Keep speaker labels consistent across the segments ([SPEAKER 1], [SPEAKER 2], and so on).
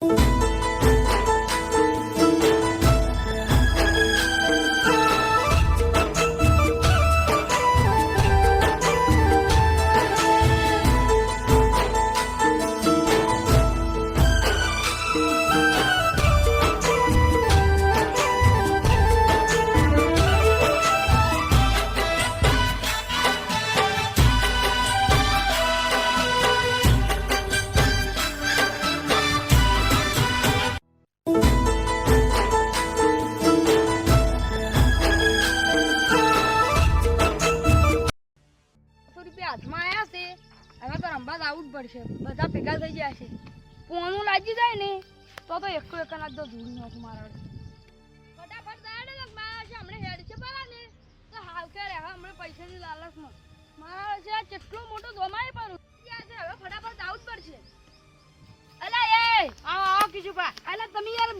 [SPEAKER 1] you. નાખું મારા ફટાફટ જાય ને મારા છે હમણાં હેડ છે પેલા ને તો હાલ કે રે હવે હમણાં પૈસાની લાલચમાં. મારા છે કેટલો મોટો ગમાય પણ છે હવે ફટાફટ આવવું જ પડશે અલા એ
[SPEAKER 2] આવો આવો કીજુભા
[SPEAKER 1] અલા તમે યાર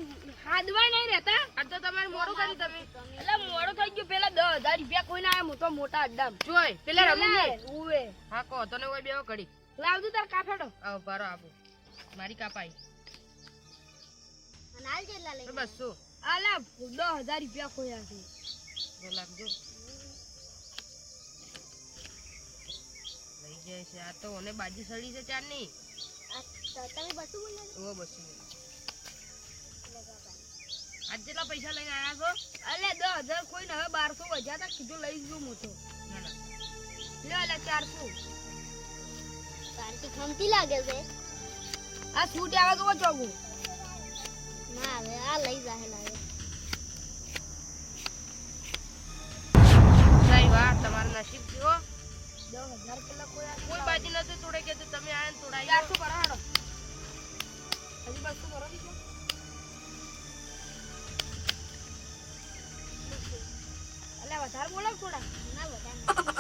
[SPEAKER 1] હાદવાય નહીં રહેતા?
[SPEAKER 2] આજ તો તમારે મોડું કરી તમે.
[SPEAKER 1] એટલે મોડો થઈ ગયો. પેલા દસ હજાર રૂપિયા કોઈ ના આવ્યા મોટો મોટા અડ્ડા
[SPEAKER 2] જોય પેલા રમી
[SPEAKER 1] ઉવે.
[SPEAKER 2] હા કહો તને કોઈ બેવો કડી
[SPEAKER 1] લાવજો તાર કાફેડો.
[SPEAKER 2] આવો બારો આપો મારી કાપાઈ. તો બસો
[SPEAKER 1] આલા દસ હજાર રૂપિયા ખોયા છે.
[SPEAKER 2] જો. લઈ જાય છે આ તો ઓને બાજી સડી છે ચારની. ઓ બસો આજ જેટલા પૈસા લઈને આવ્યા છો?
[SPEAKER 1] અલે દસ હજાર કોઈ ને હવે બારસો વધ્યા તા કીધું લઈ ગયું મોટો લે અલે ચારસો.
[SPEAKER 3] ખમતી લાગે છે.
[SPEAKER 1] આ છૂટ આવે તો ચોગુ
[SPEAKER 3] ના હવે આ લઈ જાહે લાગે
[SPEAKER 2] સાહેબ વાહ તમારું નસીબ થયો
[SPEAKER 1] દસ હજાર પેલા કોઈ
[SPEAKER 2] કોઈ બાજી નથી તોડે કે તમે આયા ને તોડાઈ
[SPEAKER 1] ચારસો કરો હાડો હજી બસો અલે વધારે બોલો થોડા
[SPEAKER 3] ના બધા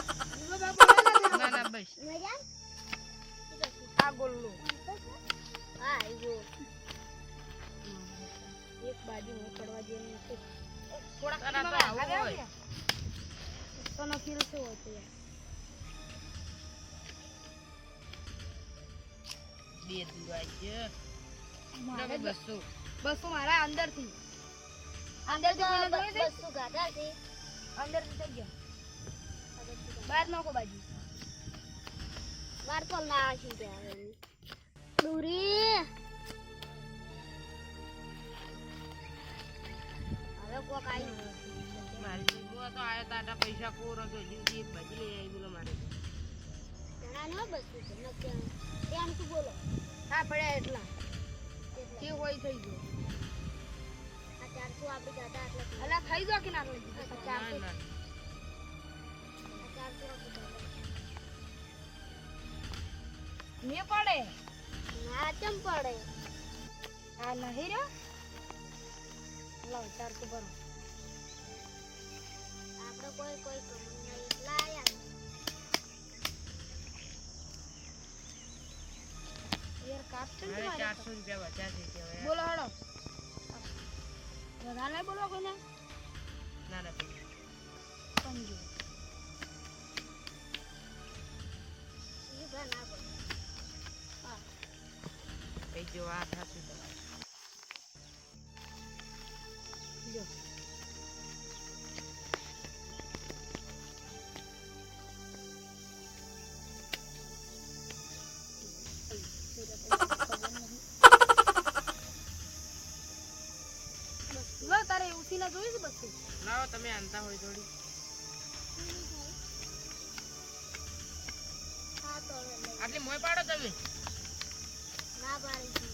[SPEAKER 2] બસો બસો
[SPEAKER 1] મારા અંદરથી અંદરથી કોઈને જોઈએ છે
[SPEAKER 3] બસો ગાધા છે
[SPEAKER 1] અંદરથી થઈ ગયા બહાર નાખો બાજુ
[SPEAKER 3] વાર તો ના આશી ત્યાં દૂરી હવે કોક આવી
[SPEAKER 2] મારી જીગો તો આયા તાટા પૈસા કોર હતો જીવજી ભજી લઈ આવી બોલો મારે
[SPEAKER 3] જણા ને બસો છે નક્કી ત્યાં શું બોલો
[SPEAKER 1] હા પડ્યા એટલા. જે હોય થઈ ગયો.
[SPEAKER 3] આ ચારસો આપણે એટલે
[SPEAKER 1] અલા કે ના ચારસો.
[SPEAKER 2] ના.
[SPEAKER 1] પડે?
[SPEAKER 3] ના ચમ પડે?
[SPEAKER 1] આ નહીં રહ્યો? લાવ ચારસો ભરો.
[SPEAKER 3] આપણે કોઈ કોઈ કમાઈ નહીં. એટલા આયા
[SPEAKER 1] યાર કાપ છે ને
[SPEAKER 2] હવે
[SPEAKER 1] તમારે
[SPEAKER 2] ચારસો રૂપિયા
[SPEAKER 1] બોલો હડો વધારે બોલો કોઈને?
[SPEAKER 2] ના ના
[SPEAKER 1] સમજો.
[SPEAKER 3] ના
[SPEAKER 2] બોલો જો આ થાશું લાવો તમે આનતા હોય થોડી. આટલી મોય પાડો તમે.
[SPEAKER 3] ના પાડી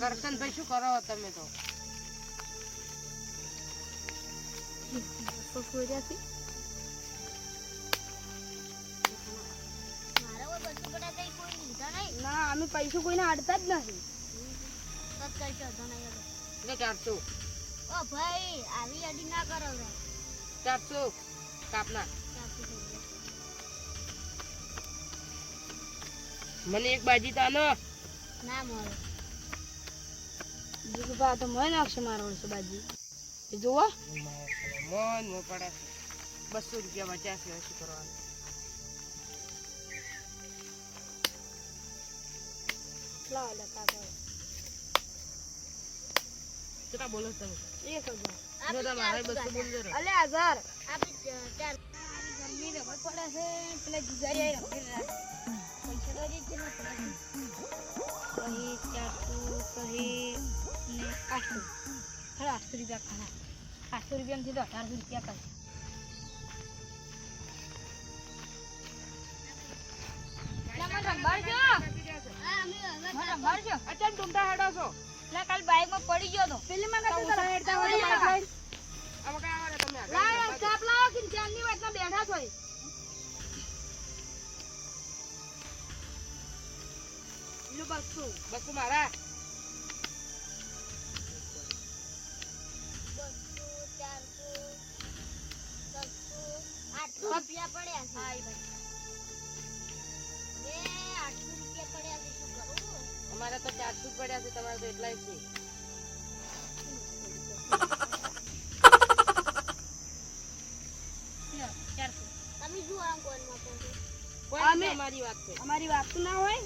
[SPEAKER 2] કરશન ભાઈ શું કરો તમે તો?
[SPEAKER 1] ના અમે પૈસા કોઈને આડતા જ નથી.
[SPEAKER 2] એટલે ચારસો.
[SPEAKER 3] ઓ ભાઈ આવી અડી ના કરો રે.
[SPEAKER 2] ચારસો. કાપના. મને એક બાજી તાનો
[SPEAKER 3] ના મળે.
[SPEAKER 1] બીજું બા તો મને નાખશે મારો વર્ષે બાજી. એ જોવો
[SPEAKER 2] મન મો પડે. બસો રૂપિયા બચ્યા છે શું કરવાનું.
[SPEAKER 1] લે કાકા
[SPEAKER 2] કેટલા બોલો તમે?
[SPEAKER 1] એક હજાર.
[SPEAKER 2] જો તમારે બસો બોલજો
[SPEAKER 1] અલે હજાર.
[SPEAKER 3] આપણે ચાર.
[SPEAKER 1] ગરમી રબર પડે છે પેલા જુગારી આઈ પૈસા તો હજી કેટલા પડ્યા છે કહી ચારસો કહી ને આઠસો. ખરા આઠસો રૂપિયા ખરા આઠસો રૂપિયામાંથી તો અઢારસો રૂપિયા કરે સંભાળજો.
[SPEAKER 3] હા, અમે
[SPEAKER 2] ટૂંટા હેડો છો.
[SPEAKER 1] એટલે કાલ બાઈકમાં પડી ગયો તો પેલી માં નથી
[SPEAKER 2] તો હેડતા હોય બાઇક. આમાં કાંઈ આવે ને તમે લાવ
[SPEAKER 1] લાય
[SPEAKER 2] બાજુ.
[SPEAKER 1] કે લાવો કે ચાંદની વાતમાં બેઠા છો લો બસુ
[SPEAKER 2] બસુ મારા
[SPEAKER 3] બસો, ચારસો, છસો, આઠસો રૂપિયા પડ્યા છે.
[SPEAKER 1] ભાઈ
[SPEAKER 2] તો ચારસો પડ્યા છે તમારે તો એટલા જ છે. અમારી વાત
[SPEAKER 1] ના હોય?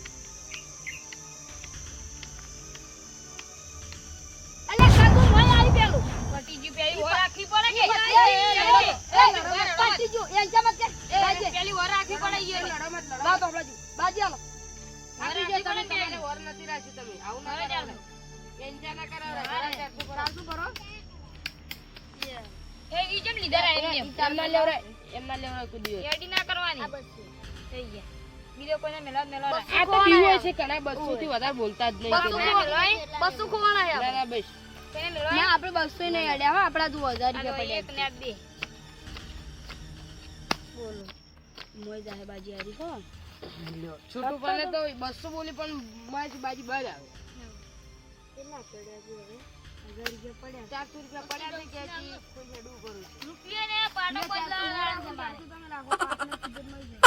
[SPEAKER 1] એ ઈ જેમ લીધા રહ્યા એમ
[SPEAKER 2] એમના લેવરાય. એમના લેવરાય કૂદી
[SPEAKER 1] એડી ના કરવાની.
[SPEAKER 3] આ બસો.
[SPEAKER 1] થઈ ગયા. બીજો કોઈને મેલા મેલા
[SPEAKER 2] આ તો બીવું છે ઘણા બસો થી વધારે બોલતા જ નહીં.
[SPEAKER 1] બસો
[SPEAKER 2] કે
[SPEAKER 1] ખોવાના? બસો ખોવાના છે
[SPEAKER 2] ના, ના, બસ.
[SPEAKER 1] ના આપણે બસો નહીં અડ્યા હો આપડા તું રૂપિયા પડ્યા એક ને બે. બોલો. મોય જાહે બાજી હારી હો.
[SPEAKER 2] છૂટું પડે તો બસો બોલી પણ મારી બાજી બહાર આવે.
[SPEAKER 1] કેટલા પડ્યા હવે?
[SPEAKER 2] ચારસો રૂપિયા પડ્યા છે કે કોઈ હેડું કરું
[SPEAKER 1] રૂપિયા ને પાટો બદલાવા તમે રાખો પાટનો ખબર મળી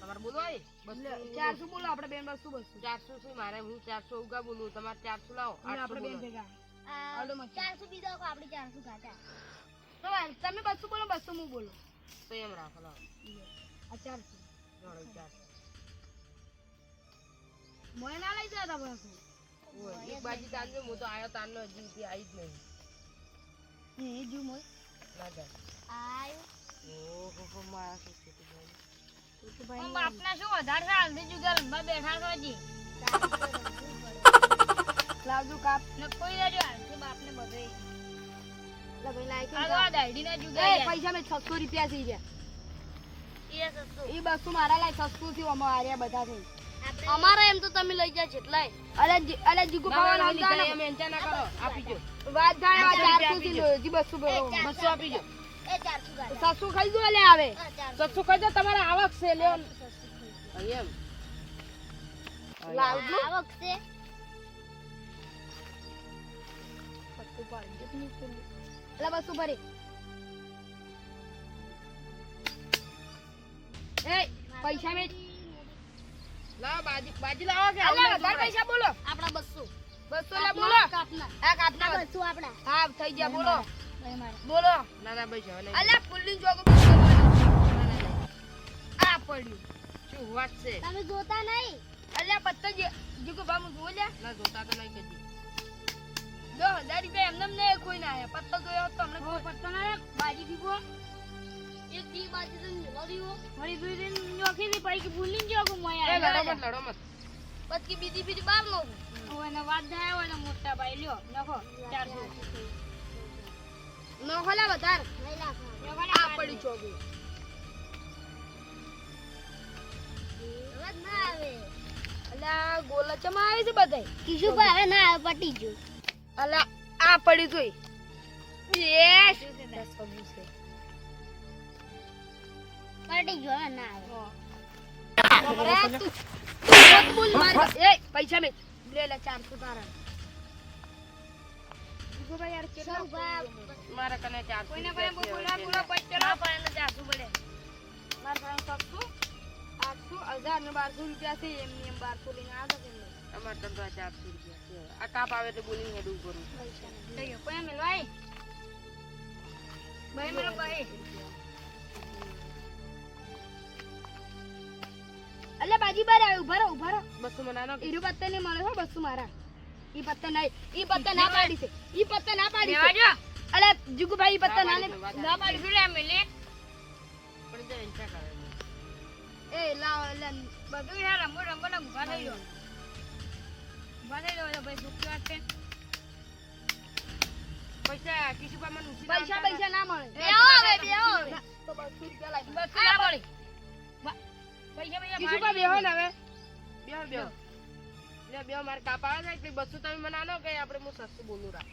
[SPEAKER 2] તમારે બોલો એ? બસો
[SPEAKER 1] ચારસો બોલો આપણે બેન બસો બસો
[SPEAKER 2] ચારસો છે મારે? હું ચારસો ઉગા બોલું તમારે ચારસો લાવો. આઠસો
[SPEAKER 1] બેન
[SPEAKER 2] બોલો.
[SPEAKER 1] ભેગા.
[SPEAKER 3] આ
[SPEAKER 1] હાલો મત.
[SPEAKER 3] ચારસો બીજા આપડે ચારસો કાઢ્યા.
[SPEAKER 1] તમે બસો બોલો બસો હું બોલો?
[SPEAKER 2] તો એમ રાખો લાવો.
[SPEAKER 1] આ ચારસો.
[SPEAKER 2] ચારસો.
[SPEAKER 1] મોય ના લઈ જતા બસો
[SPEAKER 2] એક બાજી તાનજો હું તો આયો તાનનો હજી સુધી આવી જ નહીં.
[SPEAKER 1] એ જો મોય.
[SPEAKER 2] ના જાય.
[SPEAKER 3] આયો.
[SPEAKER 2] ઓહો હો, મારા શું છૂટું ભાઈ.
[SPEAKER 1] બાપના શું વધારે છે? હાલથી જુગાર રમવા બેઠા છો હજી.
[SPEAKER 3] ચારસો રમવું પડે.
[SPEAKER 1] લાવજો કાપ. ને કોઈ રહેજો હાલથી બાપને બધે. પૈસા મેં છસો રૂપિયા થઈ ગયા.
[SPEAKER 3] એ
[SPEAKER 1] બસો મારા લાય સસ્તું થયું અમારે બધા થઈ. અમારા એમ તો તમે લઈ જાય જેટલાય. અલે જી- અલે જીગુ પાવાના આવતા
[SPEAKER 2] એમ એન્ચા ના કરો આપી જો
[SPEAKER 1] વાત થાય આ
[SPEAKER 2] ચારસો
[SPEAKER 1] ચારસો થી લો, જી બસો બોલો.
[SPEAKER 3] ચારસો.
[SPEAKER 2] બસો આપી જો
[SPEAKER 3] એ ચારસો કાઢ્યા.
[SPEAKER 1] સસ્તું ખાઈ દો લે આવે.
[SPEAKER 3] હા,
[SPEAKER 2] ખાઈ દો તમારે આવક છે
[SPEAKER 3] લે
[SPEAKER 2] એમ.
[SPEAKER 1] લાવજો
[SPEAKER 3] આવક છે.
[SPEAKER 1] અલે બસો ભરી એ પૈસા મેં
[SPEAKER 2] લાવો બાજી બાજી લાવો કે
[SPEAKER 1] અલે વધારે પૈસા બોલો.
[SPEAKER 3] આપણા બસો.
[SPEAKER 1] બસો લે બોલો.
[SPEAKER 3] કાપના.
[SPEAKER 1] આ કાપના
[SPEAKER 3] આ બસો.
[SPEAKER 1] હા થઈ ગયા બોલો. બોલો.
[SPEAKER 2] ના ના ભાઈ નહીં.
[SPEAKER 1] અલ્યા ફૂલની જોગો બસો બોલો.
[SPEAKER 2] ના, ના, નહીં.
[SPEAKER 1] આ પડ્યું.
[SPEAKER 2] શું વાત છે?
[SPEAKER 3] તમે જોતા નહીં.
[SPEAKER 1] અલ્યા પત્તા જે જીગુ બામુ જોઈ
[SPEAKER 2] ના જોતા તો નહીં કદી.
[SPEAKER 1] દો હજાર રૂપિયા એમને એમને કોઈ ના આયા. પત્તો જોયો તો અમને પત્તો ના બાજી દીધો
[SPEAKER 3] એક દી બાજુ તો મેલો દીવો.
[SPEAKER 1] મારી દૂધ નોખી ની પૈકી ભૂલી ગયો કે મોય
[SPEAKER 2] એ લડો મત લડો મત.
[SPEAKER 1] પછી બીજી બીજી બાર નો ઓને વાત થાય ઓને મોટા ભાઈ લ્યો નખો ચારસો નખો લે વધાર આ પડી ચોગું.
[SPEAKER 3] હવે ના આવે.
[SPEAKER 1] અલ્યા ગોલા ચમા આવે છે બધાય?
[SPEAKER 3] કિશુભાઈ હવે ના આવે પટી ગયું.
[SPEAKER 1] અલ્યા આ પડી જોઈ. યસ દસ છે.
[SPEAKER 3] ગયું હવે ના આવે.
[SPEAKER 1] બોલ મારી એ પૈસા મે લે લે 400 તારા. જીગો ભાઈ યાર કેટલા
[SPEAKER 2] મારા કને ચારસો
[SPEAKER 1] કોઈને
[SPEAKER 2] રૂપિયા છે,
[SPEAKER 1] બોલા બોલા
[SPEAKER 2] ને.
[SPEAKER 1] પણ 400 પડે માર પાસે 700 800 1000 ને 1200 રૂપિયા છે એમ એમ 1200 લઈને આ દે
[SPEAKER 2] અમારે તો આ ચારસો રૂપિયા છે આ કાપ આવે તો કરું
[SPEAKER 1] થઈ ગયો કોઈ મેલવાય ભાઈ મેલો ભાઈ અલ્યા બાજી બાર આવ્યો ઊભા રહો ઊભા રહો.
[SPEAKER 2] બસો મનાનો આનો
[SPEAKER 1] પત્તે ને મળે હો બસો મારા. ઈ પત્તે નહીં ઈ પત્તે ના પાડી છે ઈ પત્તે ના પાડી છે. અલે જુગુભાઈ ઈ પત્તા ના ને- ના પાડી. છે લે મેલે
[SPEAKER 2] પણ જઈને ચા કરે?
[SPEAKER 1] એ લાવ લે બધું યાર રમો રમો ને ઊભા થઈ જાઓ ઊભા થઈ જાઓ ભાઈ દુખ વાત છે.
[SPEAKER 2] પૈસા કિશુભા મને
[SPEAKER 1] પૈસા પૈસા ના મળે.
[SPEAKER 2] બે આવો હવે, બે આવો હવે.
[SPEAKER 1] તો બસો રૂપિયા લાવી
[SPEAKER 2] બસો ના મળે.
[SPEAKER 1] પૈસા પૈસા
[SPEAKER 2] કિશુભા બેહો ને હવે. બેહો બેહો. લે બેહો મારે કાપ આવે છે. બસો તમે મને આનો કે આપણે હું સસ્તું બોલું રાખ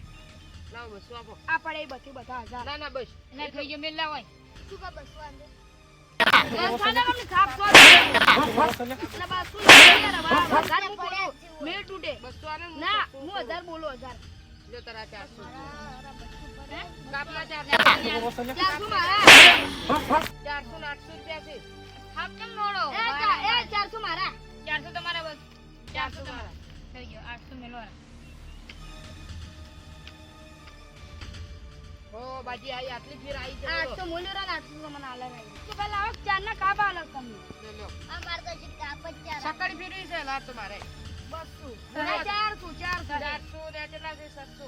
[SPEAKER 2] લાવો બસો આપો
[SPEAKER 1] આ પડે એ બધું બધા હજાર.
[SPEAKER 2] ના ના બસ.
[SPEAKER 1] ના થઈ ગયો મેલ લાવાય
[SPEAKER 3] શું કા બસો
[SPEAKER 2] આંદે હું
[SPEAKER 1] ના હું
[SPEAKER 2] બોલું.
[SPEAKER 1] હજાર બોલો? હજાર.
[SPEAKER 2] લ્યો તારા ચારસો કાપના ચાર
[SPEAKER 1] ચારસો મારા.
[SPEAKER 2] ચારસો ને આઠસો રૂપિયા છે.
[SPEAKER 1] હાફ કેમ નોડો એ ચા- એ ચારસો મારા. ચારસો તમારા બસ.
[SPEAKER 2] ચારસો મારા.
[SPEAKER 1] થઈ ગયો આઠસો મેલો
[SPEAKER 2] હો બાજી આઈ આટલી ફેર આઈ છે
[SPEAKER 1] આઠસો મૂલ્ય રા આઠસો તો મને આલે ભાઈ. તો પેલા આવો ચાર ના કાપ આલે તમને.
[SPEAKER 2] લે લ્યો.
[SPEAKER 3] આ માર તો હજી કાપ જ ચાર
[SPEAKER 2] સકડી ફેરવી છે લાર તમારે.
[SPEAKER 1] બસો. ચારસો ચારસો.
[SPEAKER 2] ચારસો ને કેટલા છે? સસ્તો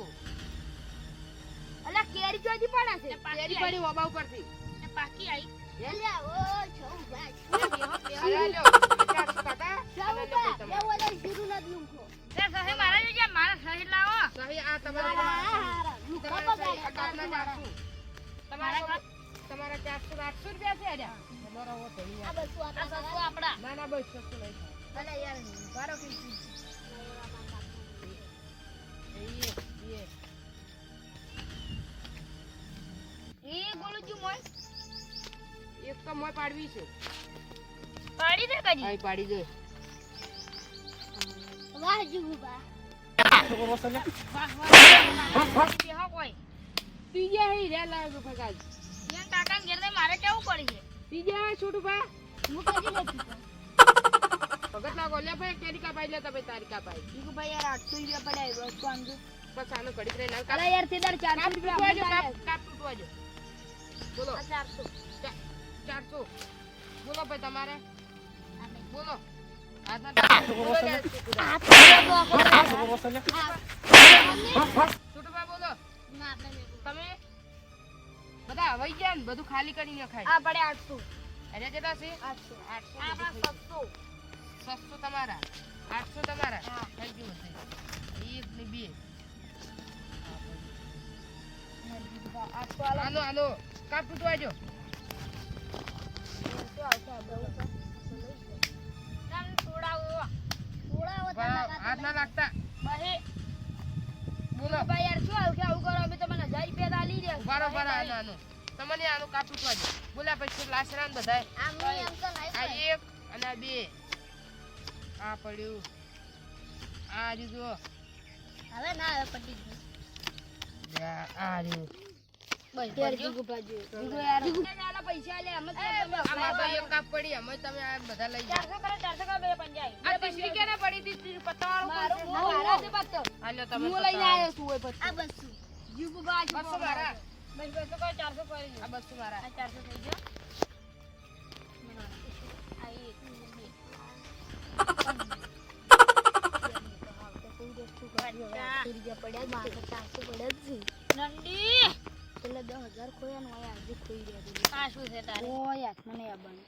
[SPEAKER 1] અલા કેરી ચોથી પડે છે.
[SPEAKER 2] પડી ઓબા ઉપરથી.
[SPEAKER 1] પાકી
[SPEAKER 3] ના લુંખો
[SPEAKER 1] લે
[SPEAKER 2] તમારે ચારસો. આઠસો રૂપિયા છે અરે તમારો
[SPEAKER 1] આપડા
[SPEAKER 2] ના ના બસ
[SPEAKER 1] યાર
[SPEAKER 2] એક તો મોય પાડવી છે.
[SPEAKER 1] પાડી દે કજી
[SPEAKER 2] આઈ પાડી દે.
[SPEAKER 3] વાહ જુગુબા
[SPEAKER 1] વાહ વાહ હા કોઈ
[SPEAKER 2] પીજા હે રે લાગો ફગાજ
[SPEAKER 1] યાર કાકા ઘેર દે મારે કેવું પડી છે?
[SPEAKER 2] પીજા છોટુ ભા
[SPEAKER 3] હું કદી નથી
[SPEAKER 2] ભગત ના ગોલ્યા ભાઈ કેરી કા પાઈ લે તમે તારી કા પાઈ
[SPEAKER 1] ઈગુ ભાઈ યાર આઠસો રૂપિયા પડ્યા વસ્તુ આમ જો.
[SPEAKER 2] બસ આનો ઘડી રહી લાવ.
[SPEAKER 1] અલા યાર તે ચારસો
[SPEAKER 2] કાપ
[SPEAKER 1] રૂપિયા
[SPEAKER 2] કાપ તૂટવાજો બોલો.
[SPEAKER 1] આ ચારસો.
[SPEAKER 2] બોલો ભાઈ તમારે. બોલો. તમે બધા હવાઈ ગયા ને બધું ખાલી
[SPEAKER 1] કરી પડે આઠસો.
[SPEAKER 2] કેટલા છે
[SPEAKER 1] આઠસો.
[SPEAKER 2] આઠસો
[SPEAKER 1] સસ્તો
[SPEAKER 2] તમારા. આઠસો તમારા. થઈ ગયું બધું એક ને બે. કાપ
[SPEAKER 3] લગાતા.
[SPEAKER 2] બોલો.
[SPEAKER 1] ભાઈ યાર શું આવું કે આવું કરો અમે તમને હજાર રૂપિયા
[SPEAKER 2] આનો તમને આનું કાપ બોલ્યા પછી લાસ્ટ
[SPEAKER 3] રામ નહીં
[SPEAKER 2] આ એક અને આ બે. આ પડ્યું. આ રીજો
[SPEAKER 3] હવે ના હવે પટી ગયું.
[SPEAKER 2] આ આ
[SPEAKER 1] પૈસા લે અમે
[SPEAKER 2] કાપ પડી અમે તમે આ બધા લઈ જાઓ.
[SPEAKER 1] ચારસો કરે ચારસો કરે બે પંજાઈ
[SPEAKER 2] આ ત્રીસરી ક્યારે પડી હતી? ત્રીસ પત્તાવાળું
[SPEAKER 1] મારો
[SPEAKER 2] કોણ છે?
[SPEAKER 1] હું મારા છે પાછો.
[SPEAKER 2] આ લ્યો તમે
[SPEAKER 1] હું લઈને આવ્યો છું ઓય પછી.
[SPEAKER 3] આ બસો.
[SPEAKER 1] જીગુ ભાઈ
[SPEAKER 2] બસો મારા.
[SPEAKER 1] બસ બસ તો કોઈ ચારસો
[SPEAKER 2] આ બસો મારા.
[SPEAKER 1] આ ચારસો થઈ ગયો. આ એક નંદી!
[SPEAKER 3] પેલા દસ હજાર ખોયા ને આજે ખોઈ રહ્યા
[SPEAKER 1] આ શું છે તારે.
[SPEAKER 3] ઓ યાર મને નહીં આવવાનું.